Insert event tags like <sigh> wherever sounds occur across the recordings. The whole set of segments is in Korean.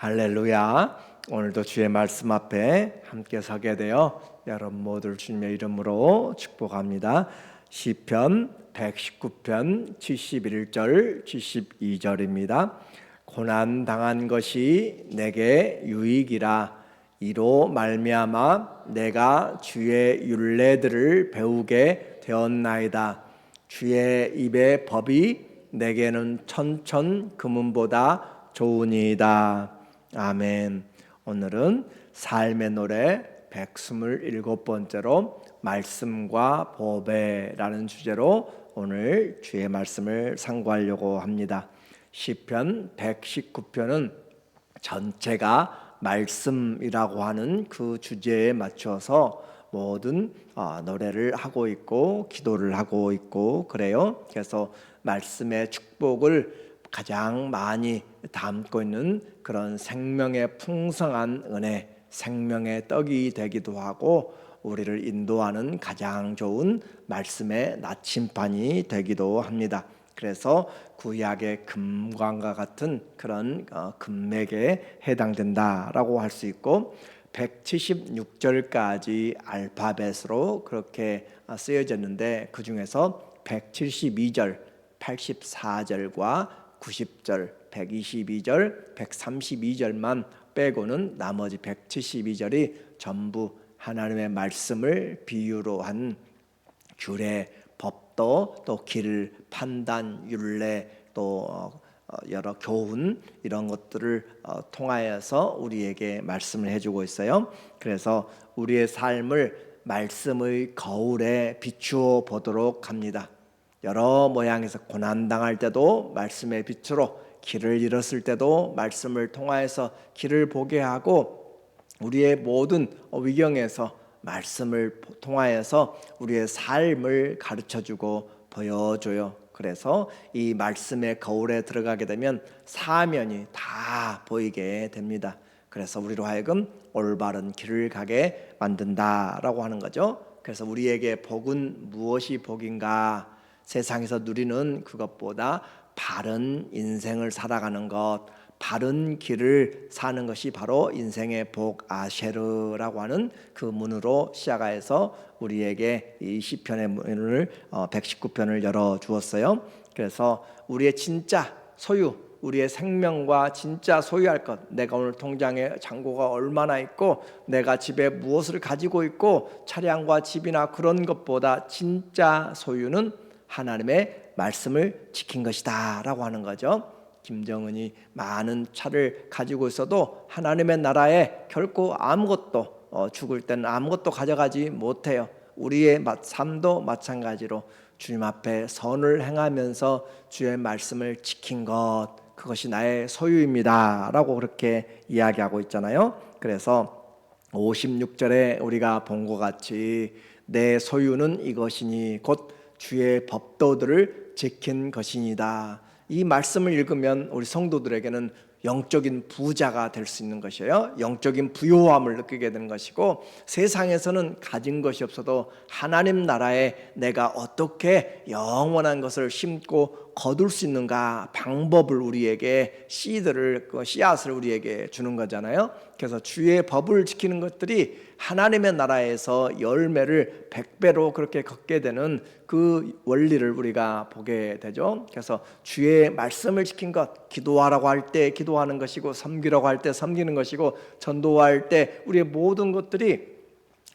할렐루야. 오늘도 주의 말씀 앞에 함께 서게 되어 여러분 모두를 주님의 이름으로 축복합니다. 시편 119편 71절 72절입니다. 고난 당한 것이 내게 유익이라 이로 말미암아 내가 주의 율례들을 배우게 되었나이다. 주의 입의 법이 내게는 천천 금은보다 좋으니이다. 아멘. 오늘은 삶의 노래 127번째로 말씀과 보배라는 주제로 오늘 주의 말씀을 상고하려고 합니다. 시편 119편은 전체가 말씀이라고 하는 그 주제에 맞춰서 모든 아, 노래를 하고 있고 기도를 하고 있고 그래요. 그래서 말씀의 축복을 가장 많이 담고 있는 그런 생명의 풍성한 은혜, 생명의 떡이 되기도 하고 우리를 인도하는 가장 좋은 말씀의 나침반이 되기도 합니다. 그래서 구약의 금광과 같은 그런 어, 금맥에 해당된다라고 할 수 있고 176절까지 알파벳으로 그렇게 어, 쓰여졌는데 그 중에서 172절, 84절과 90절, 122절, 132절만 빼고는 나머지 172절이 전부 하나님의 말씀을 비유로 한 규례, 법도 또 길, 판단, 율례 또 어, 여러 교훈 이런 것들을 어, 통하여서 우리에게 말씀을 해주고 있어요. 그래서 우리의 삶을 말씀의 거울에 비추어 보도록 합니다. 여러 모양에서 고난 당할 때도 말씀의 빛으로 길을 잃었을 때도 말씀을 통하여서 길을 보게 하고 우리의 모든 위경에서 말씀을 통하여서 우리의 삶을 가르쳐 주고 보여줘요. 그래서 이 말씀의 거울에 들어가게 되면 사면이 다 보이게 됩니다. 그래서 우리로 하여금 올바른 길을 가게 만든다라고 하는 거죠. 그래서 우리에게 복은 무엇이 복인가? 세상에서 누리는 그것보다 바른 인생을 살아가는 것, 바른 길을 사는 것이 바로 인생의 복 아쉐르라고 하는 그 문으로 시작해서 우리에게 이 시편의 문을 119편을 열어 주었어요. 그래서 우리의 진짜 소유, 우리의 생명과 진짜 소유할 것, 내가 오늘 통장에 잔고가 얼마나 있고, 내가 집에 무엇을 가지고 있고, 차량과 집이나 그런 것보다 진짜 소유는 하나님의 말씀을 지킨 것이다라고 하는 거죠. 김정은이 많은 차를 가지고 있어도 하나님의 나라에 결코 아무것도 어, 죽을 때는 아무것도 가져가지 못해요. 우리의 삶도 마찬가지로 주님 앞에 선을 행하면서 주의 말씀을 지킨 것 그것이 나의 소유입니다라고 그렇게 이야기하고 있잖아요. 그래서 56절에 우리가 본 것 같이 내 소유는 이것이니 곧 주의 법도들을 지킨 것이니다. 이 말씀을 읽으면 우리 성도들에게는 영적인 부자가 될 수 있는 것이에요. 영적인 부요함을 느끼게 되는 것이고 세상에서는 가진 것이 없어도 하나님 나라에 내가 어떻게 영원한 것을 심고 거둘 수 있는가 방법을 우리에게 씨들을 그 씨앗을 우리에게 주는 거잖아요. 그래서 주의 법을 지키는 것들이 하나님의 나라에서 열매를 백배로 그렇게 걷게 되는 그 원리를 우리가 보게 되죠. 그래서 주의 말씀을 지킨 것, 기도하라고 할 때 기도하는 것이고 섬기라고 할 때 섬기는 것이고 전도할 때 우리의 모든 것들이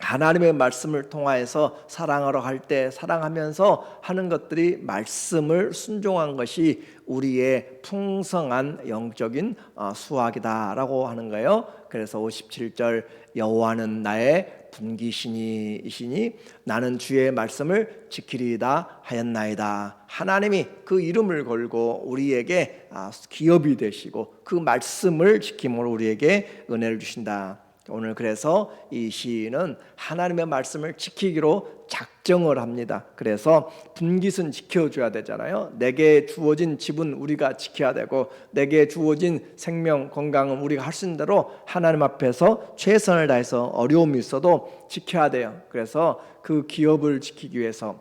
하나님의 말씀을 통하여서 사랑하러 할 때 사랑하면서 하는 것들이 말씀을 순종한 것이 우리의 풍성한 영적인 어, 수확이다라고 하는 거예요. 그래서 57절 여호와는 나의 분기신이시니 나는 주의 말씀을 지키리다 하였나이다. 하나님이 그 이름을 걸고 우리에게 아, 기업이 되시고 그 말씀을 지킴으로 우리에게 은혜를 주신다. 오늘 그래서 이 시인은 하나님의 말씀을 지키기로 작정을 합니다. 그래서 분깃은 지켜줘야 되잖아요. 내게 주어진 집은 우리가 지켜야 되고, 내게 주어진 생명, 건강은 우리가 할 수 있는 대로 하나님 앞에서 최선을 다해서 어려움이 있어도 지켜야 돼요. 그래서 그 기업을 지키기 위해서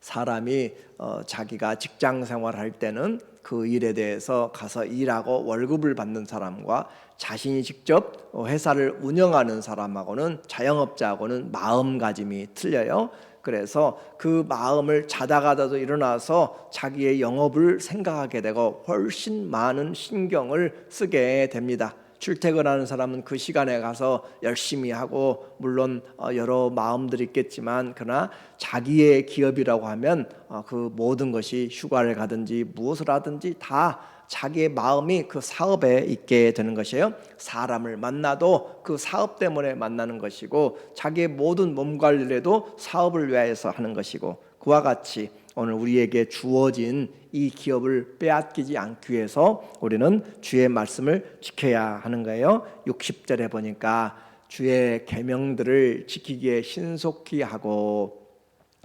사람이 어, 자기가 직장 생활할 때는 그 일에 대해서 가서 일하고 월급을 받는 사람과 자신이 직접 회사를 운영하는 사람하고는 자영업자하고는 마음가짐이 틀려요. 그래서 그 마음을 자다가다도 일어나서 자기의 영업을 생각하게 되고 훨씬 많은 신경을 쓰게 됩니다. 출퇴근하는 사람은 그 시간에 가서 열심히 하고 물론 어, 여러 마음들이 있겠지만 그러나 자기의 기업이라고 하면 어, 그 모든 것이 휴가를 가든지 무엇을 하든지 다 자기의 마음이 그 사업에 있게 되는 것이에요. 사람을 만나도 그 사업 때문에 만나는 것이고 자기의 모든 몸 관리도 사업을 위해서 하는 것이고 그와 같이 오늘 우리에게 주어진 이 기업을 빼앗기지 않기 위해서 우리는 주의 말씀을 지켜야 하는 거예요. 60절에 보니까 주의 계명들을 지키기에 신속히 하고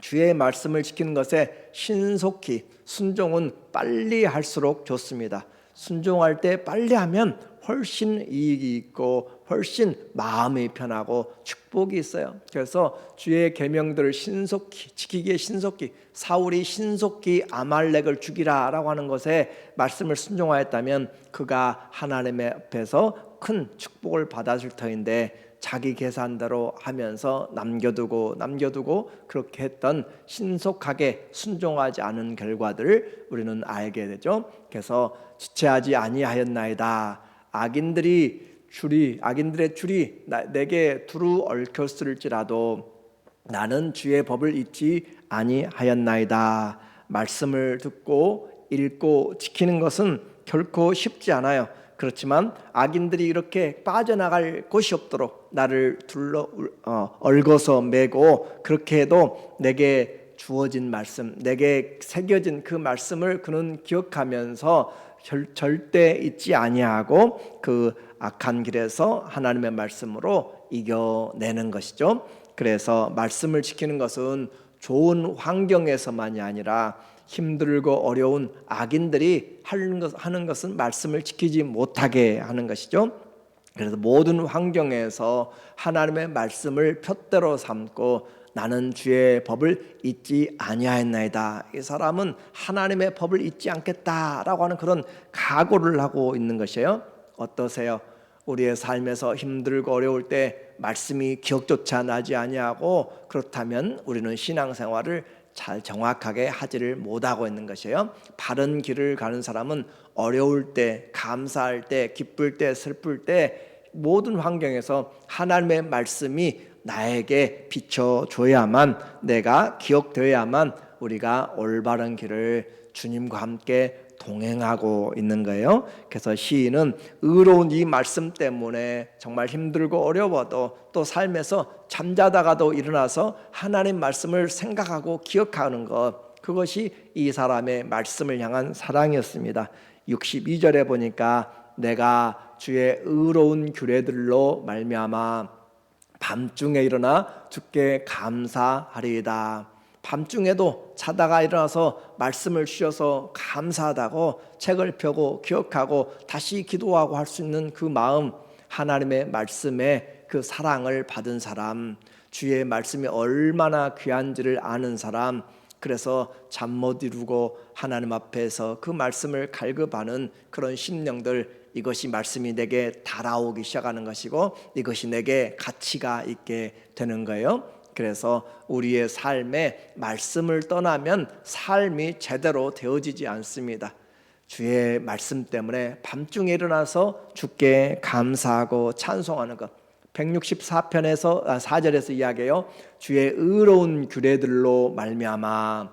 주의 말씀을 지키는 것에 신속히 순종은 빨리 할수록 좋습니다. 순종할 때 빨리 하면 훨씬 이익이 있고 훨씬 마음이 편하고 축복이 있어요. 그래서 주의 계명들을 신속히 지키기에 신속히 사울이 신속히 아말렉을 죽이라라고 하는 것에 말씀을 순종하였다면 그가 하나님의 앞에서 큰 축복을 받았을 터인데 자기 계산대로 하면서 남겨두고 남겨두고 그렇게 했던 신속하게 순종하지 않은 결과들을 우리는 알게 되죠. 그래서 지체하지 아니하였나이다. 악인들이 줄이 악인들의 줄이 나, 내게 두루 얽혔을지라도 나는 주의 법을 잊지 아니하였나이다. 말씀을 듣고 읽고 지키는 것은 결코 쉽지 않아요. 그렇지만 악인들이 이렇게 빠져나갈 곳이 없도록 나를 둘러 어, 얽어서 매고 그렇게 해도 내게 주어진 말씀, 내게 새겨진 그 말씀을 그는 기억하면서 절, 절대 잊지 아니하고 그 악한 길에서 하나님의 말씀으로 이겨내는 것이죠. 그래서 말씀을 지키는 것은 좋은 환경에서만이 아니라 힘들고 어려운 악인들이 하는, 것, 하는 것은 말씀을 지키지 못하게 하는 것이죠. 그래서 모든 환경에서 하나님의 말씀을 푯대로 삼고 나는 주의 법을 잊지 아니하였나이다. 이 사람은 하나님의 법을 잊지 않겠다라고 하는 그런 각오를 하고 있는 것이에요. 어떠세요? 우리의 삶에서 힘들고 어려울 때 말씀이 기억조차 나지 아니하고 그렇다면 우리는 신앙생활을 잘 정확하게 하지를 못하고 있는 것이에요. 바른 길을 가는 사람은 어려울 때, 감사할 때, 기쁠 때, 슬플 때 모든 환경에서 하나님의 말씀이 나에게 비춰줘야만 내가 기억되어야만 우리가 올바른 길을 주님과 함께 동행하고 있는 거예요. 그래서 시인은 의로운 이 말씀 때문에 정말 힘들고 어려워도 또 삶에서 잠자다가도 일어나서 하나님 말씀을 생각하고 기억하는 것 그것이 이 사람의 말씀을 향한 사랑이었습니다. 62절에 보니까 내가 주의 의로운 규례들로 말미암아 밤중에 일어나 주께 감사하리이다. 밤중에도 자다가 일어나서 말씀을 주셔서 감사하다고 책을 펴고 기억하고 다시 기도하고 할 수 있는 그 마음 하나님의 말씀에 그 사랑을 받은 사람 주의 말씀이 얼마나 귀한지를 아는 사람 그래서 잠 못 이루고 하나님 앞에서 그 말씀을 갈급하는 그런 심령들 이것이 말씀이 내게 달아오기 시작하는 것이고 이것이 내게 가치가 있게 되는 거예요. 그래서 우리의 삶에 말씀을 떠나면 삶이 제대로 되어지지 않습니다. 주의 말씀 때문에 밤중에 일어나서 주께 감사하고 찬송하는 것. 164편에서 아, 4절에서 이야기해요. 주의 의로운 규례들로 말미암아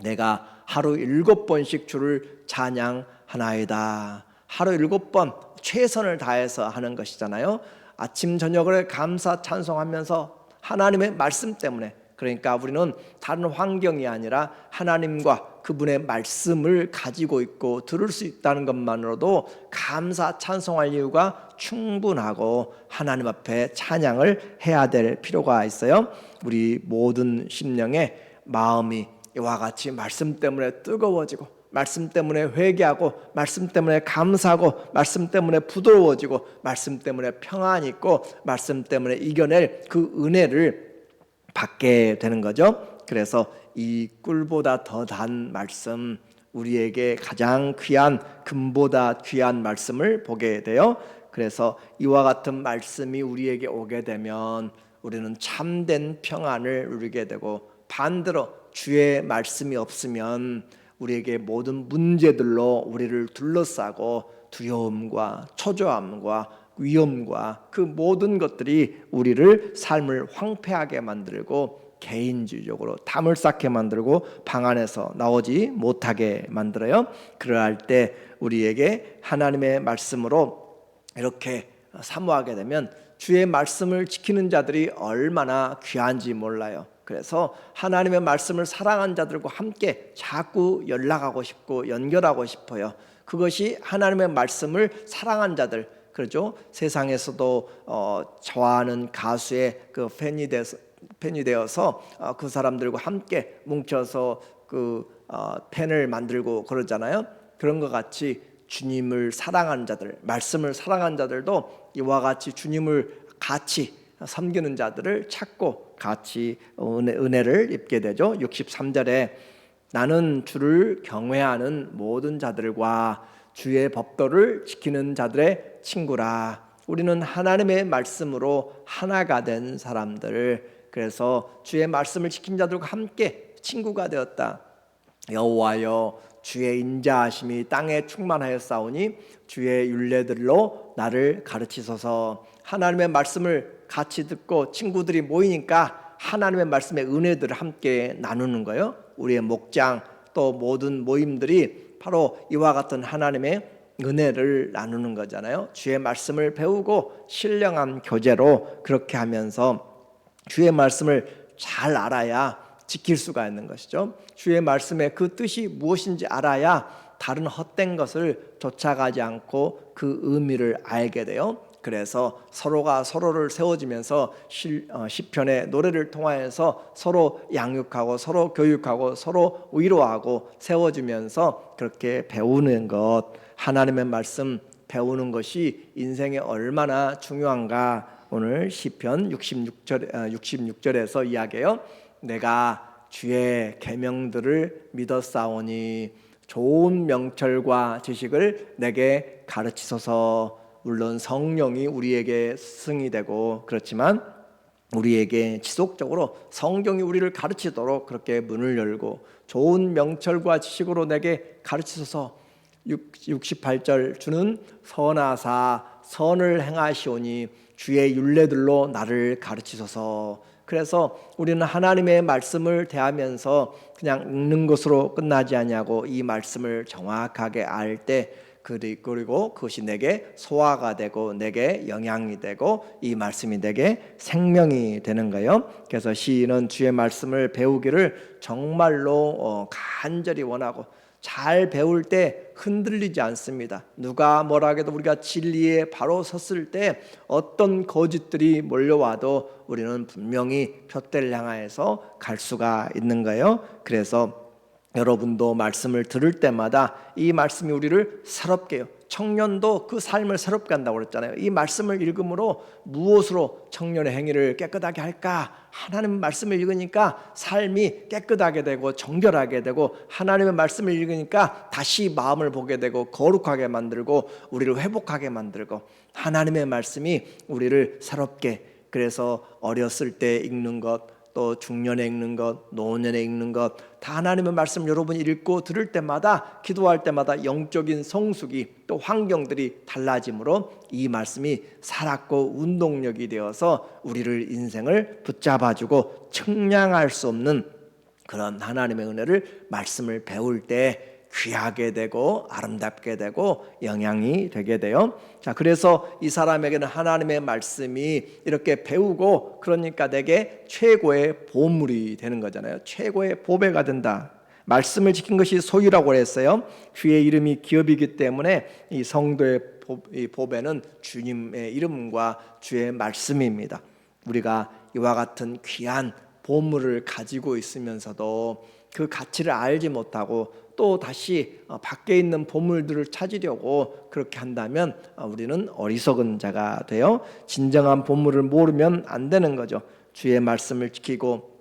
내가 하루 일곱 번씩 주를 찬양하나이다. 하루 일곱 번 최선을 다해서 하는 것이잖아요. 아침 저녁을 감사 찬송하면서 하나님의 말씀 때문에 그러니까 우리는 다른 환경이 아니라 하나님과 그분의 말씀을 가지고 있고 들을 수 있다는 것만으로도 감사 찬송할 이유가 충분하고 하나님 앞에 찬양을 해야 될 필요가 있어요. 우리 모든 심령의 마음이 이와 같이 말씀 때문에 뜨거워지고 말씀 때문에 회개하고 말씀 때문에 감사하고 말씀 때문에 부드러워지고 말씀 때문에 평안이 있고 말씀 때문에 이겨낼 그 은혜를 받게 되는 거죠. 그래서 이 꿀보다 더 단 말씀 우리에게 가장 귀한 금보다 귀한 말씀을 보게 돼요. 그래서 이와 같은 말씀이 우리에게 오게 되면 우리는 참된 평안을 누리게 되고 반대로 주의 말씀이 없으면 우리에게 모든 문제들로 우리를 둘러싸고 두려움과 초조함과 위험과 그 모든 것들이 우리를 삶을 황폐하게 만들고 개인주의적으로 담을 쌓게 만들고 방 안에서 나오지 못하게 만들어요. 그러할 때 우리에게 하나님의 말씀으로 이렇게 사모하게 되면 주의 말씀을 지키는 자들이 얼마나 귀한지 몰라요. 그래서 하나님의 말씀을 사랑한 자들과 함께 자꾸 연락하고 싶고 연결하고 싶어요. 그것이 하나님의 말씀을 사랑한 자들 그렇죠. 세상에서도 어, 좋아하는 가수의 그 팬이 돼서 팬이 되어서 어, 그 사람들과 함께 뭉쳐서 그 어, 팬을 만들고 그러잖아요. 그런 것 같이 주님을 사랑하는 자들, 말씀을 사랑하는 자들도 이와 같이 주님을 같이 섬기는 자들을 찾고 같이 은혜, 은혜 를 입게 되죠. 63절에 나는 주를 경외하는 모든 자들과 주의 법도를 지키는 자들의 친구라. 우리는 하나님의 말씀으로 하나가 된 사람들. 그래서 주의 말씀을 지킨 자들과 함께 친구가 되었다. 여호와여 주의 인자하심이 땅에 충만하였사오니 주의 윤례들로 나를 가르치소서. 하나님의 말씀을 같이 듣고 친구들이 모이니까 하나님의 말씀의 은혜들을 함께 나누는 거예요. 우리의 목장 또 모든 모임들이 바로 이와 같은 하나님의 은혜를 나누는 거잖아요. 주의 말씀을 배우고 신령한 교제로 그렇게 하면서 주의 말씀을 잘 알아야 지킬 수가 있는 것이죠. 주의 말씀의 그 뜻이 무엇인지 알아야 다른 헛된 것을 쫓아가지 않고 그 의미를 알게 돼요. 그래서 서로가 서로를 세워지면서 어, 시편의 노래를 통하여서 서로 양육하고 서로 교육하고 서로 위로하고 세워주면서 그렇게 배우는 것 하나님의 말씀 배우는 것이 인생에 얼마나 중요한가 오늘 시편 66절 66절에서 이야기해요. 내가 주의 계명들을 믿었사오니 좋은 명철과 지식을 내게 가르치소서 물론 성령이 우리에게 스승이 되고 그렇지만 우리에게 지속적으로 성경이 우리를 가르치도록 그렇게 문을 열고 좋은 명철과 지식으로 내게 가르치소서. 68절 주는 선하사 선을 행하시오니 주의 윤례들로 나를 가르치소서. 그래서 우리는 하나님의 말씀을 대하면서 그냥 읽는 것으로 끝나지 아니하고 이 말씀을 정확하게 알때 그리고 그것이 내게 소화가 되고 내게 영향이 되고 이 말씀이 내게 생명이 되는 거예요. 그래서 시인은 주의 말씀을 배우기를 정말로 어, 간절히 원하고 잘 배울 때 흔들리지 않습니다. 누가 뭐라 해도 우리가 진리에 바로 섰을 때 어떤 거짓들이 몰려와도 우리는 분명히 표대를 향하여서 갈 수가 있는 거예요. 그래서 여러분도 말씀을 들을 때마다 이 말씀이 우리를 새롭게 요 청년도 그 삶을 새롭게 한다고 그랬잖아요. 이 말씀을 읽음으로 무엇으로 청년의 행위를 깨끗하게 할까? 하나님 말씀을 읽으니까 삶이 깨끗하게 되고 정결하게 되고 하나님의 말씀을 읽으니까 다시 마음을 보게 되고 거룩하게 만들고 우리를 회복하게 만들고 하나님의 말씀이 우리를 새롭게 그래서 어렸을 때 읽는 것 또 중년에 읽는 것, 노년에 읽는 것, 다 하나님의 말씀 여러분이 읽고 들을 때마다 기도할 때마다 영적인 성숙이 또 환경들이 달라지므로 이 말씀이 살았고 운동력이 되어서 우리를 인생을 붙잡아주고 측량할 수 없는 그런 하나님의 은혜를 말씀을 배울 때 귀하게 되고 아름답게 되고 영향이 되게 돼요. 자, 그래서 이 사람에게는 하나님의 말씀이 이렇게 배우고 그러니까 내게 최고의 보물이 되는 거잖아요. 최고의 보배가 된다. 말씀을 지킨 것이 소유라고 했어요. 주의 이름이 기업이기 때문에 이 성도의 보배는 주님의 이름과 주의 말씀입니다. 우리가 이와 같은 귀한 보물을 가지고 있으면서도 그 가치를 알지 못하고 또 다시 어, 밖에 있는 보물들을 찾으려고 그렇게 한다면 어, 우리는 어리석은 자가 되어 진정한 보물을 모르면 안 되는 거죠. 주의 말씀을 지키고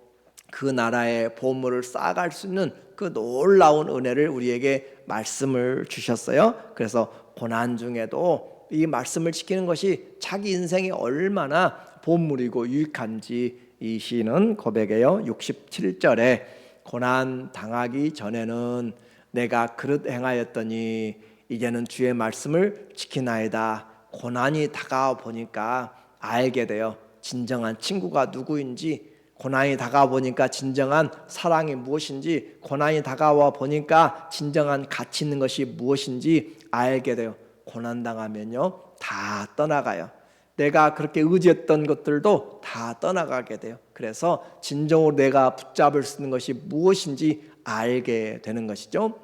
그 나라의 보물을 쌓아갈 수 있는 그 놀라운 은혜를 우리에게 말씀을 주셨어요. 그래서 고난 중에도 이 말씀을 지키는 것이 자기 인생이 얼마나 보물이고 유익한지 이 시인은 고백해요. 67절에 고난 당하기 전에는 내가 그릇 행하였더니 이제는 주의 말씀을 지키나이다. 고난이 다가와 보니까 알게 돼요. 진정한 친구가 누구인지 고난이 다가와 보니까 진정한 사랑이 무엇인지 고난이 다가와 보니까 진정한 가치 있는 것이 무엇인지 알게 돼요. 고난 당하면요 다 떠나가요. 내가 그렇게 의지했던 것들도 다 떠나가게 돼요. 그래서 진정으로 내가 붙잡을 수 있는 것이 무엇인지 알게 되는 것이죠.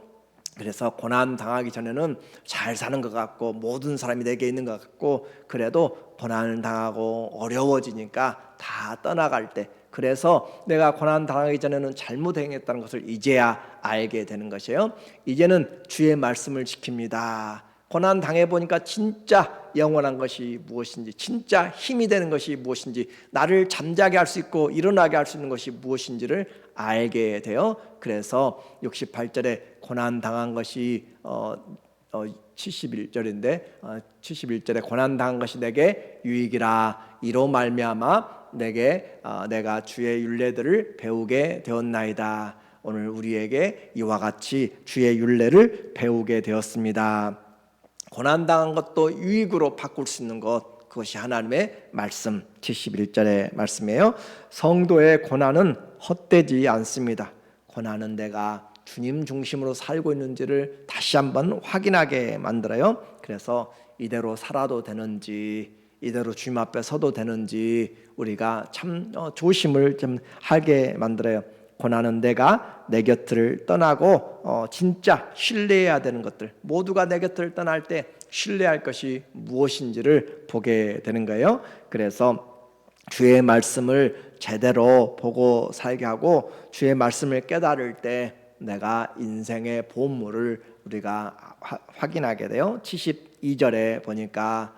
그래서 고난 당하기 전에는 잘 사는 것 같고 모든 사람이 내게 있는 것 같고 그래도 고난을 당하고 어려워지니까 다 떠나갈 때 그래서 내가 고난 당하기 전에는 잘못 행했다는 것을 이제야 알게 되는 것이에요. 이제는 주의 말씀을 지킵니다. 고난 당해 보니까 진짜 영원한 것이 무엇인지, 진짜 힘이 되는 것이 무엇인지, 나를 잠자게 할 수 있고 일어나게 할 수 있는 것이 무엇인지를 알게 돼요. 그래서 68절에 고난 당한 것이 어, 어 71절인데 어, 71절에 고난 당한 것이 내게 유익이라 이로 말미암아 내게 어, 내가 주의 율례들을 배우게 되었나이다. 오늘 우리에게 이와 같이 주의 율례를 배우게 되었습니다. 고난 당한 것도 유익으로 바꿀 수 있는 것 그것이 하나님의 말씀 71절의 말씀이에요. 성도의 고난은 헛되지 않습니다. 고난은 내가 주님 중심으로 살고 있는지를 다시 한번 확인하게 만들어요. 그래서 이대로 살아도 되는지 이대로 주님 앞에 서도 되는지 우리가 참 어, 조심을 좀 하게 만들어요. 고난은 내가 내 곁을 떠나고 어, 진짜 신뢰해야 되는 것들 모두가 내 곁을 떠날 때 신뢰할 것이 무엇인지를 보게 되는 거예요. 그래서 주의 말씀을 제대로 보고 살게 하고 주의 말씀을 깨달을 때 내가 인생의 보물을 우리가 화, 확인하게 돼요. 72절에 보니까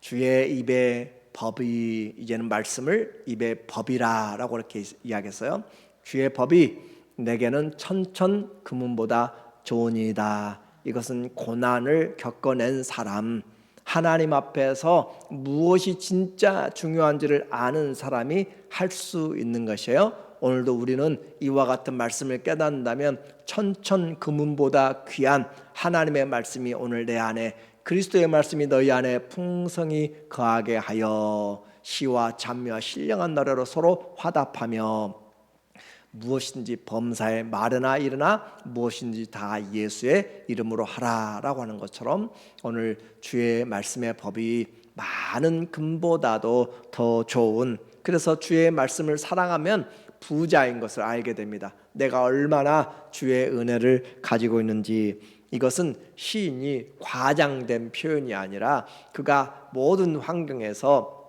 주의 입에 법이 이제는 말씀을 입에 법이라라고 이렇게 이야기했어요. 주의 법이 내게는 천천 금은보다 좋으니다. 이것은 고난을 겪어낸 사람, 하나님 앞에서 무엇이 진짜 중요한지를 아는 사람이 할 수 있는 것이에요. 오늘도 우리는 이와 같은 말씀을 깨닫는다면 천천 금은보다 귀한 하나님의 말씀이 오늘 내 안에 그리스도의 말씀이 너희 안에 풍성히 거하게 하여 시와 찬미와 신령한 노래로 서로 화답하며 무엇인지 범사에 말이나 일어나 무엇인지 다 예수의 이름으로 하라라고 하는 것처럼 오늘 주의 말씀의 법이 많은 금보다도 더 좋은 그래서 주의 말씀을 사랑하면 부자인 것을 알게 됩니다. 내가 얼마나 주의 은혜를 가지고 있는지 이것은 시인이 과장된 표현이 아니라 그가 모든 환경에서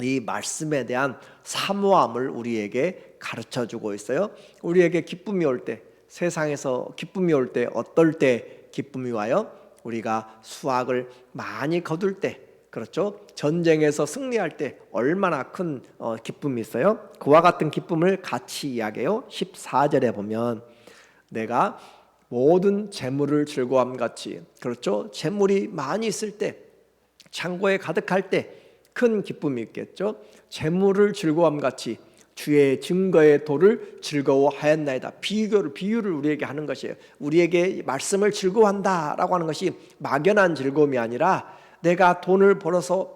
이 말씀에 대한 사모함을 우리에게 가르쳐 주고 있어요. 우리에게 기쁨이 올 때, 세상에서 기쁨이 올 때 어떨 때 기쁨이 와요? 우리가 수확을 많이 거둘 때, 그렇죠? 전쟁에서 승리할 때 얼마나 큰 어, 기쁨이 있어요? 그와 같은 기쁨을 같이 이야기해요. 14절에 보면 내가 모든 재물을 즐거움 같이 그렇죠? 재물이 많이 있을 때 창고에 가득할 때 큰 기쁨이 있겠죠. 재물을 즐거움 같이 주의 증거의 도를 즐거워하였나이다. 비교를 비유를 우리에게 하는 것이에요. 우리에게 말씀을 즐거워한다라고 하는 것이 막연한 즐거움이 아니라 내가 돈을 벌어서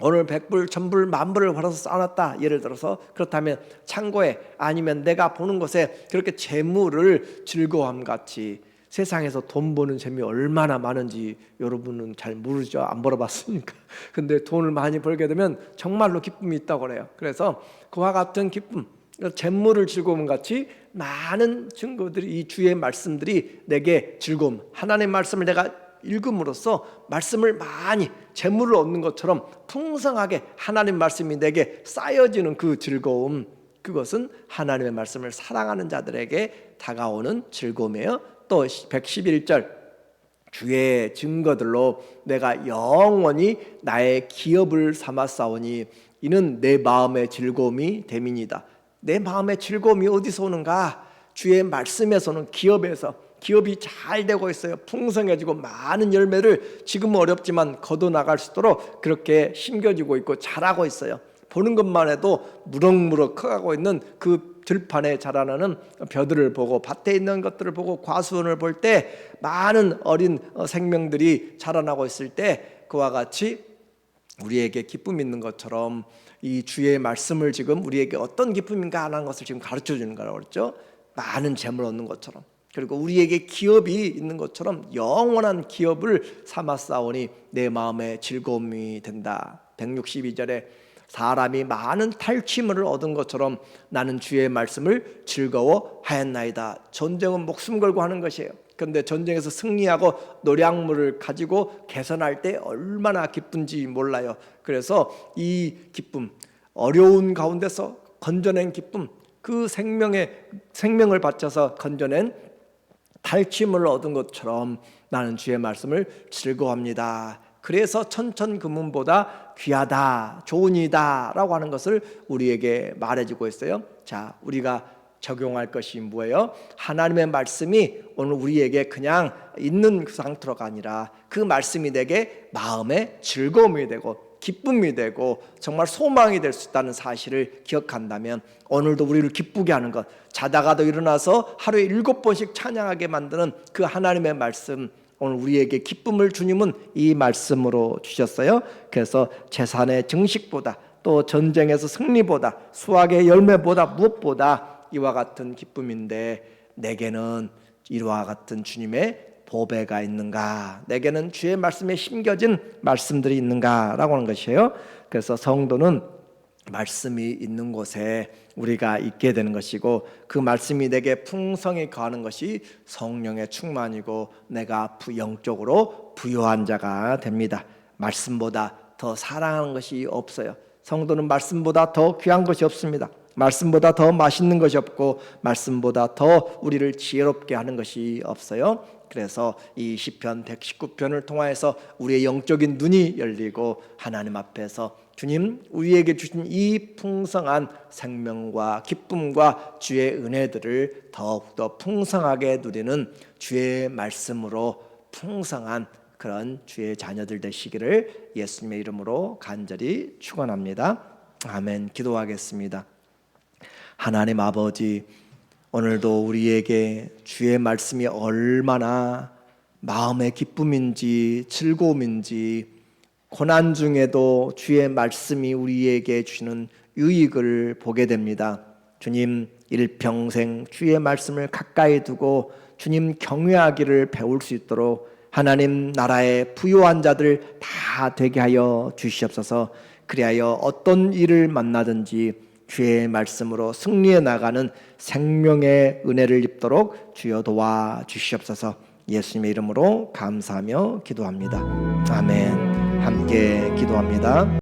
오늘 백불, 천불, 만불을 벌어서 쌓아놨다. 예를 들어서 그렇다면 창고에 아니면 내가 보는 곳에 그렇게 재물을 즐거움 같이 세상에서 돈 버는 재미 얼마나 많은지 여러분은 잘 모르죠. 안 벌어봤으니까. <laughs> 근데 돈을 많이 벌게 되면 정말로 기쁨이 있다고 그래요. 그래서 그와 같은 기쁨, 재물을 즐거움 같이 많은 증거들이 이 주의 말씀들이 내게 즐거움, 하나님의 말씀을 내가 읽음으로써 말씀을 많이 재물을 얻는 것처럼 풍성하게 하나님 말씀이 내게 쌓여지는 그 즐거움 그것은 하나님의 말씀을 사랑하는 자들에게 다가오는 즐거움이에요. 또 111절 주의 증거들로 내가 영원히 나의 기업을 삼아 싸우니 이는 내 마음의 즐거움이 됨이니다. 내 마음의 즐거움이 어디서 오는가? 주의 말씀에서는 기업에서 기업이 잘 되고 있어요. 풍성해지고 많은 열매를 지금 어렵지만 거둬 나갈 수 있도록 그렇게 심겨지고 있고 자라고 있어요. 보는 것만 해도 무럭무럭 커가고 있는 그 들판에 자라나는 벼들을 보고 밭에 있는 것들을 보고 과수원을 볼 때 많은 어린 어, 생명들이 자라나고 있을 때 그와 같이 우리에게 기쁨이 있는 것처럼 이 주의 말씀을 지금 우리에게 어떤 기쁨인가 하는 것을 지금 가르쳐 주는 거라고 그랬죠. 많은 재물 얻는 것처럼 그리고 우리에게 기업이 있는 것처럼 영원한 기업을 삼아 싸우니 내 마음에 즐거움이 된다. 162절에 사람이 많은 탈취물을 얻은 것처럼 나는 주의 말씀을 즐거워 하였나이다. 전쟁은 목숨 걸고 하는 것이에요. 그런데 전쟁에서 승리하고 노량물을 가지고 개선할 때 얼마나 기쁜지 몰라요. 그래서 이 기쁨, 어려운 가운데서 건져낸 기쁨, 그 생명의 생명을 바쳐서 건져낸 탈취물을 얻은 것처럼 나는 주의 말씀을 즐거워합니다. 그래서 천천금은보다 귀하다, 좋으니다라고 하는 것을 우리에게 말해주고 있어요. 자, 우리가 적용할 것이 뭐예요? 하나님의 말씀이 오늘 우리에게 그냥 있는 그 상태로가 아니라 그 말씀이 내게 마음의 즐거움이 되고 기쁨이 되고 정말 소망이 될 수 있다는 사실을 기억한다면 오늘도 우리를 기쁘게 하는 것 자다가도 일어나서 하루에 일곱 번씩 찬양하게 만드는 그 하나님의 말씀 오늘 우리에게 기쁨을 주님은 이 말씀으로 주셨어요. 그래서 재산의 증식보다 또 전쟁에서 승리보다 수학의 열매보다 무엇보다 이와 같은 기쁨인데 내게는 이와 같은 주님의 보배가 있는가? 내게는 주의 말씀에 심겨진 말씀들이 있는가라고 하는 것이에요. 그래서 성도는 말씀이 있는 곳에 우리가 있게 되는 것이고 그 말씀이 내게 풍성히 거하는 것이 성령의 충만이고 내가 부- 영적으로 부요한 자가 됩니다. 말씀보다 더 사랑하는 것이 없어요. 성도는 말씀보다 더 귀한 것이 없습니다. 말씀보다 더 맛있는 것이 없고 말씀보다 더 우리를 지혜롭게 하는 것이 없어요. 그래서 이 시편 119편을 통하여서 우리의 영적인 눈이 열리고 하나님 앞에서 주님 우리에게 주신 이 풍성한 생명과 기쁨과 주의 은혜들을 더욱더 풍성하게 누리는 주의 말씀으로 풍성한 그런 주의 자녀들 되시기를 예수님의 이름으로 간절히 축원합니다. 아멘. 기도하겠습니다. 하나님 아버지 오늘도 우리에게 주의 말씀이 얼마나 마음의 기쁨인지 즐거움인지 고난 중에도 주의 말씀이 우리에게 주는 유익을 보게 됩니다. 주님 일평생 주의 말씀을 가까이 두고 주님 경외하기를 배울 수 있도록 하나님 나라의 부요한 자들 다 되게 하여 주시옵소서. 그리하여 어떤 일을 만나든지 주의 말씀으로 승리해 나가는 생명의 은혜를 입도록 주여 도와 주시옵소서. 예수님의 이름으로 감사하며 기도합니다. 아멘. 함께 기도합니다.